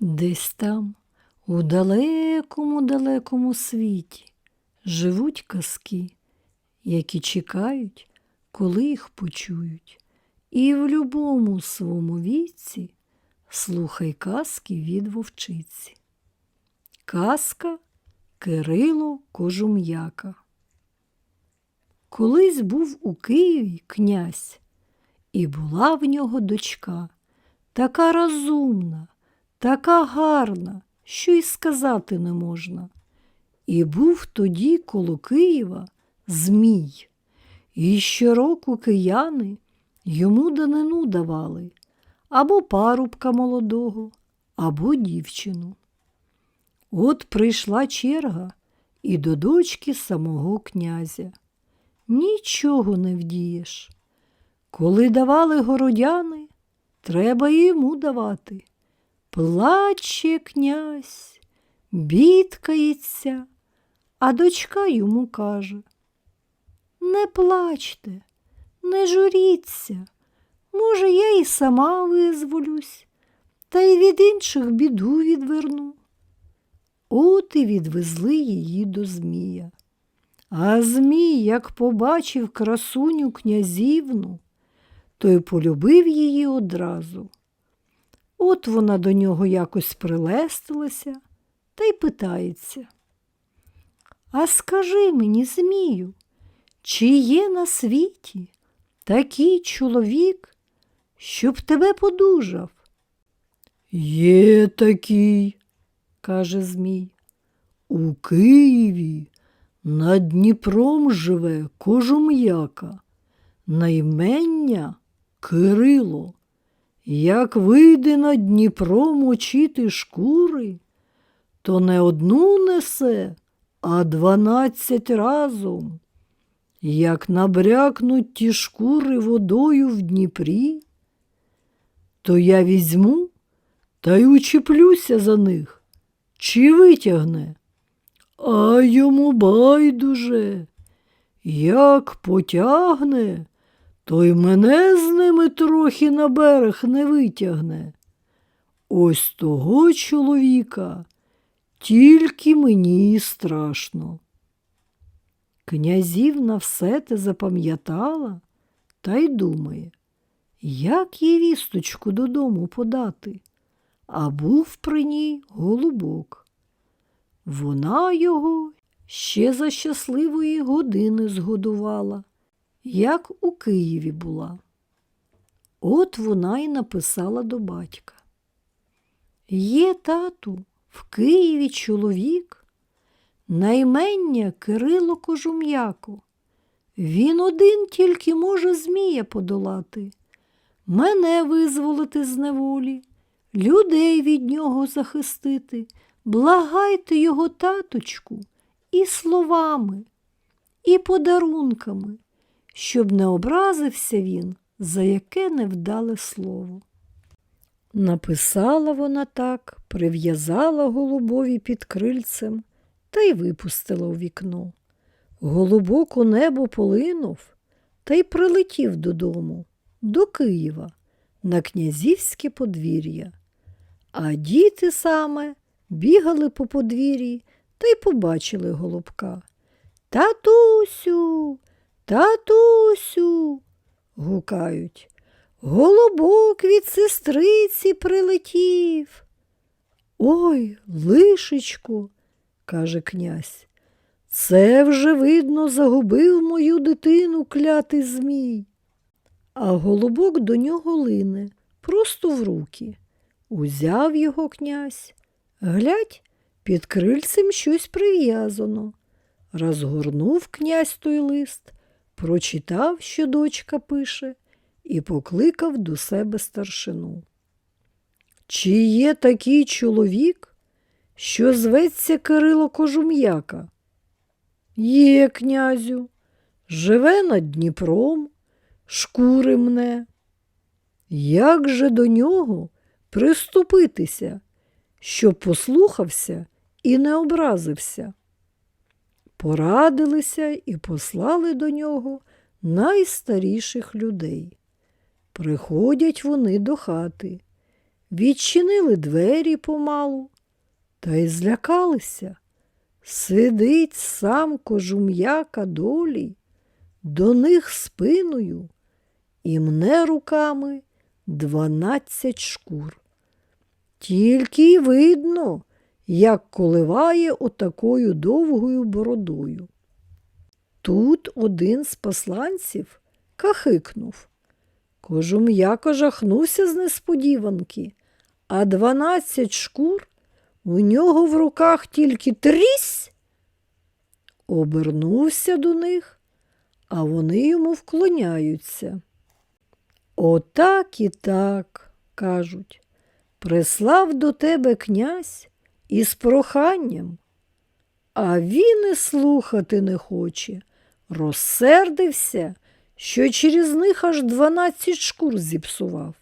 Десь там, у далекому далекому світі, живуть казки, які чекають, коли їх почують. І в любому своєму віці слухай казки від вовчиці. Казка Кирило Кожум'яка. Колись був у Києві князь, і була в нього дочка, така розумна, така гарна, що й сказати не можна. І був тоді коло Києва Змій, і щороку кияни йому данину давали або парубка молодого, або дівчину. От прийшла черга і до дочки самого князя. Нічого не вдієш. Коли давали городяни, треба йому давати. Плаче князь, бідкається, а дочка йому каже Не плачте, не журіться, може, я і сама визволюсь, та й від інших біду відверну. От і відвезли її до Змія. А Змій, як побачив красуню князівну, то й полюбив її одразу. От вона до нього якось прилестилася та й питається. А скажи мені, Змію, чи є на світі такий чоловік, щоб тебе подужав? Є такий, каже Змій. У Києві над Дніпром живе кожум'яка, наймення Кирило. Як вийде над Дніпром очити шкури, то не одну несе, а дванадцять разом. Як набрякнуть ті шкури водою в Дніпрі, то я візьму та й учіплюся за них, чи витягне. А йому байдуже, як потягне, то й мене з ними трохи на берег не витягне. Ось того чоловіка тільки мені страшно. Князівна все те запам'ятала та й думає, як їй вісточку додому подати, а був при ній голубок. Вона його ще за щасливої години згодувала, як у Києві була. От вона й написала до батька. Є, тату, в Києві чоловік, наймення Кирило Кожум'яко. Він один тільки може Змія подолати, мене визволити з неволі, людей від нього захистити. Благайте його таточку і словами, і подарунками, щоб не образився він за яке невдале слово. Написала вона так, прив'язала голубові під крильцем та й випустила у вікно. Голубок у небо полинув та й прилетів додому, до Києва, на князівське подвір'я. А діти саме бігали по подвір'ї та й побачили голубка. Татусю, татусю, гукають. Голубок від сестриці прилетів. Ой, лишечко, каже князь, це вже, видно, загубив мою дитину клятий змій. А голубок до нього лине просто в руки. Узяв його князь. Глядь, під крильцем щось прив'язано. Розгорнув князь той лист, прочитав, що дочка пише, і покликав до себе старшину. Чи є такий чоловік, що зветься Кирило Кожум'яка? Є, князю, живе над Дніпром, шкури мне. Як же до нього приступитися, щоб послухався і не образився? Порадилися і послали до нього найстаріших людей. Приходять вони до хати. відчинили двері помалу та й злякалися. Сидить сам кожум'яка долі, до них спиною і мне руками дванадцять шкур. Тільки й видно, як коливає отакою довгою бородою. Тут один з посланців кахикнув. Кожум'яко жахнувся з несподіванки, а дванадцять шкур у нього в руках тільки трісь. Обернувся до них, а вони йому вклоняються. Отак і так, кажуть, прислав до тебе князь із проханням, а він і слухати не хоче, розсердився, що через них аж дванадцять шкур зіпсував.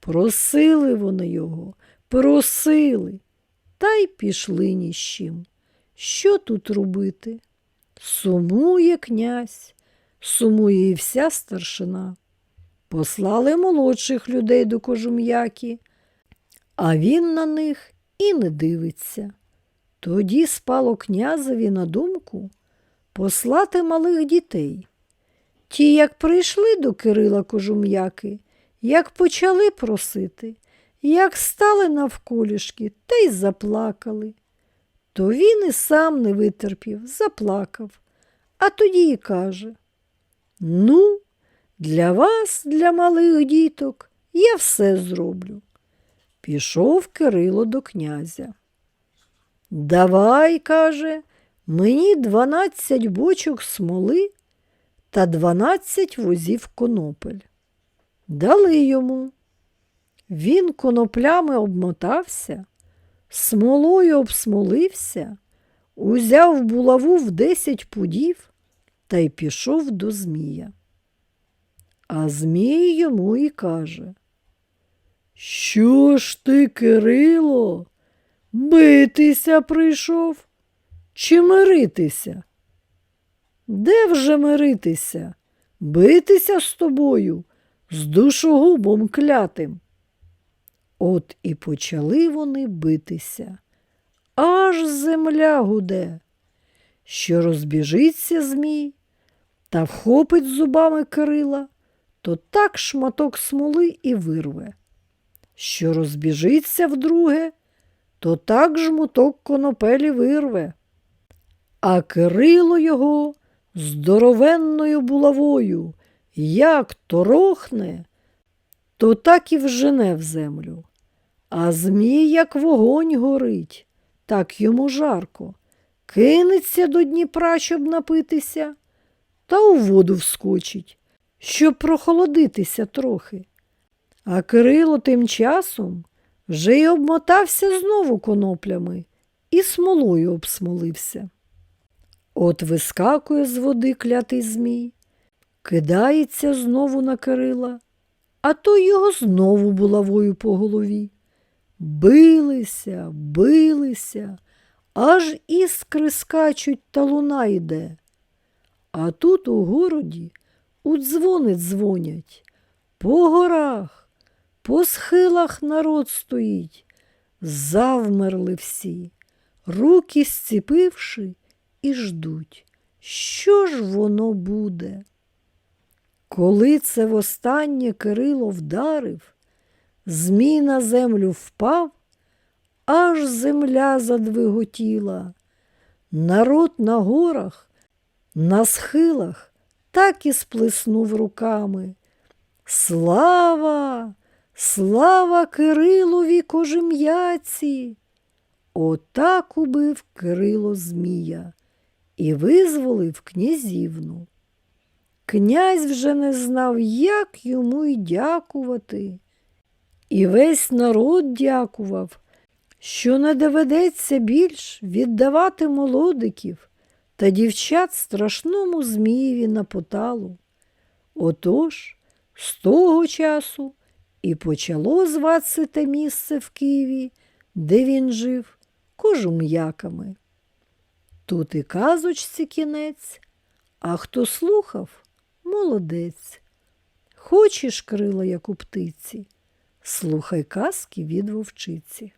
Просили вони його, просили, та й пішли ні з чим. Що тут робити? Сумує князь, сумує і вся старшина. Послали молодших людей до кожум'яки, а він на них і не дивиться. Тоді спало князеві на думку послати малих дітей. Ті, як прийшли до Кирила кожум'яки, як почали просити, як стали навколішки та й заплакали. То він і сам не витерпів, заплакав, а тоді й каже: Ну, для вас, для малих діток, я все зроблю. Пішов Кирило до князя. Давай, каже, мені дванадцять бочок смоли та дванадцять возів конопель. Дали йому. Він коноплями обмотався, смолою обсмолився, узяв булаву в десять пудів та й пішов до Змія. А Змій йому і каже, Що ж ти, Кирило, битися прийшов чи миритися? Де вже миритися? Битися з тобою, з душогубом клятим. От і почали вони битися. Аж земля гуде, що розбіжиться Змій та вхопить зубами Кирила, то так шматок смоли і вирве. Що розбіжиться вдруге, то так жмуток конопелі вирве. А Кирило його здоровенною булавою, як торохне, то так і вжене в землю. А Змій, як вогонь горить, так йому жарко. Кинеться до Дніпра, щоб напитися, та у воду вскочить, щоб прохолодитися трохи. А Кирило тим часом вже й обмотався знову коноплями і смолою обсмолився. От вискакує з води клятий Змій, кидається знову на Кирила, а той його знову булавою по голові. Билися, билися, аж іскри скачуть та луна йде. А тут у городі у дзвони дзвонять, по горах, по схилах народ стоїть, завмерли всі, руки зціпивши і ждуть, що ж воно буде. Коли це востаннє Кирило вдарив, Змій на землю впав, аж земля задвиготіла. Народ на горах, на схилах так і сплеснув руками. Слава, слава Кирилові кожем'яці! Отак убив Кирило Змія і визволив князівну. Князь вже не знав, як йому й дякувати. І весь народ дякував, що не доведеться більш віддавати молодиків та дівчат страшному Змієві на поталу. Отож, з того часу і почало зватися те місце в Києві, де він жив, кожум'яками. Тут і казочці кінець, а хто слухав молодець. Хочеш крила, як у птиці, Слухай казки від вовчиці.